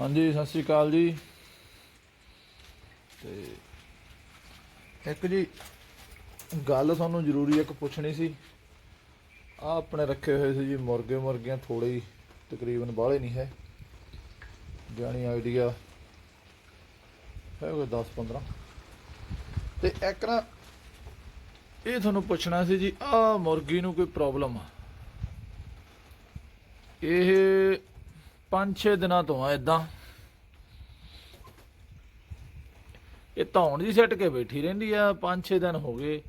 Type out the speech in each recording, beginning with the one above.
ਹਾਂਜੀ, ਸਤਿ ਸ਼੍ਰੀ ਅਕਾਲ ਜੀ। ਤੇ ਇੱਕ ਜੀ, ਗੱਲ ਤੁਹਾਨੂੰ ਜ਼ਰੂਰੀ ਇੱਕ ਪੁੱਛਣੀ ਸੀ। ਆ ਆਪਣੇ ਰੱਖੇ ਹੋਏ ਸੀ ਜੀ, ਮੁਰਗੇ, ਮੁਰਗੀਆਂ ਥੋੜੇ ਹੀ, ਤਕਰੀਬਨ ਬਾਹਲੇ ਨਹੀਂ ਹੈ। ਜਾਣੀ ਆਈਡੀਆ ਹੈ ਕੋਈ 10 15 ਤੇ ਇੱਕ ਨਾ, ਇਹ ਤੁਹਾਨੂੰ ਪੁੱਛਣਾ ਸੀ ਜੀ ਆ ਮੁਰਗੀ ਨੂੰ ਕੋਈ ਪ੍ਰੋਬਲਮ ਆ? ਇਹ 5-6 ਦਿਨਾਂ ਤੋਂ ਆ ਇਦਾਂ ਇਹ ਧੌਣ ਜੀ ਸਿੱਟ ਕੇ ਬੈਠੀ ਰਹਿੰਦੀ ਆ 5-6 ਦਿਨ ਹੋ ਗਏ।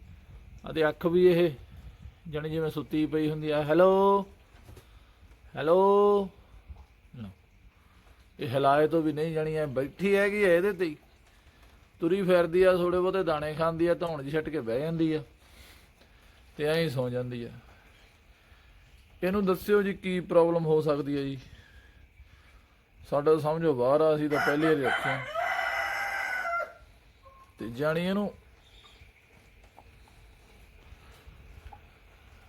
ਅਤੇ ਅੱਖ ਵੀ ਇਹ ਜਾਣੀ ਜਿਵੇਂ ਸੁੱਤੀ ਪਈ ਹੁੰਦੀ ਆ, ਹੈਲੋ ਹੈਲੋ। ਇਹ ਹਿਲਾਏ ਤੋਂ ਵੀ ਨਹੀਂ ਜਾਣੀ, ਐ ਬੈਠੀ ਹੈਗੀ ਐ ਇਹਦੇ ਤੇ ਹੀ। ਤੁਰੀ ਫਿਰਦੀ ਆ ਥੋੜੇ ਬਹੁਤੇ ਦਾਣੇ ਖਾਂਦੀ ਆ, ਧੌਣ ਜੀ ਸਿੱਟ ਕੇ ਬਹਿ ਜਾਂਦੀ ਆ ਤੇ ਐਂ ਹੀ ਸੌ ਜਾਂਦੀ ਆ। ਇਹਨੂੰ ਦੱਸਿਓ ਜੀ ਕੀ ਪ੍ਰੋਬਲਮ ਹੋ ਸਕਦੀ ਹੈ ਜੀ। ਸਾਡਾ ਤਾਂ ਸਮਝੋ ਬਾਹਰ ਆ ਅਸੀਂ ਤਾਂ ਪਹਿਲੇ ਹੀ ਰੱਖਿਆ। ਤੇ ਜਾਣੀ ਇਹਨੂੰ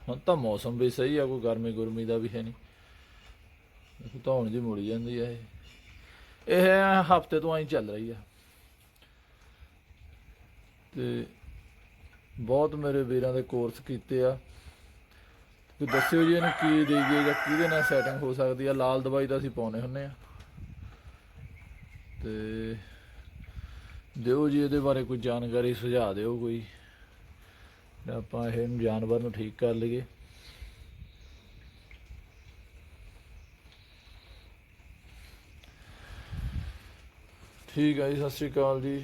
ਹੁਣ ਤਾਂ ਮੌਸਮ ਵੀ ਸਹੀ ਆ, ਕੋਈ ਗਰਮੀ ਗੁਰਮੀ ਦਾ ਵੀ ਹੈ ਨਹੀਂ। ਤਾਂ ਹੁਣ ਜੀ ਮੁੜੀ ਜਾਂਦੀ ਆ ਇਹ। ਇਹ ਹਫ਼ਤੇ ਤੋਂ ਐਂ ਚੱਲ ਰਹੀ ਆ। ਤੇ ਬਹੁਤ ਮੇਰੇ ਵੀਰਾਂ ਦੇ ਕੋਰਸ ਕੀਤੇ ਆ। ਤੁਸੀਂ ਦੱਸਿਓ ਜੀ ਇਹਨੂੰ ਕੀ ਦੇਈਏ ਜਾਂ ਕਿਹਦੇ ਨਾਲ ਸੈਟਿੰਗ ਹੋ ਸਕਦੀ ਆ। ਲਾਲ ਦਵਾਈ ਤਾਂ ਅਸੀਂ ਪਾਉਨੇ ਹੁੰਨੇ ਆ। ਤੇ ਦਿਓ ਜੀ ਇਹਦੇ ਬਾਰੇ ਕੋਈ ਜਾਣਕਾਰੀ ਸੁਝਾ ਦਿਓ ਕੋਈ। ਆਪਾਂ ਇਹ ਜਾਨਵਰ ਨੂੰ ਠੀਕ ਕਰ ਲਈਏ। ਠੀਕ ਹੈ ਜੀ, ਸਤਿ ਸ਼੍ਰੀ ਅਕਾਲ ਜੀ।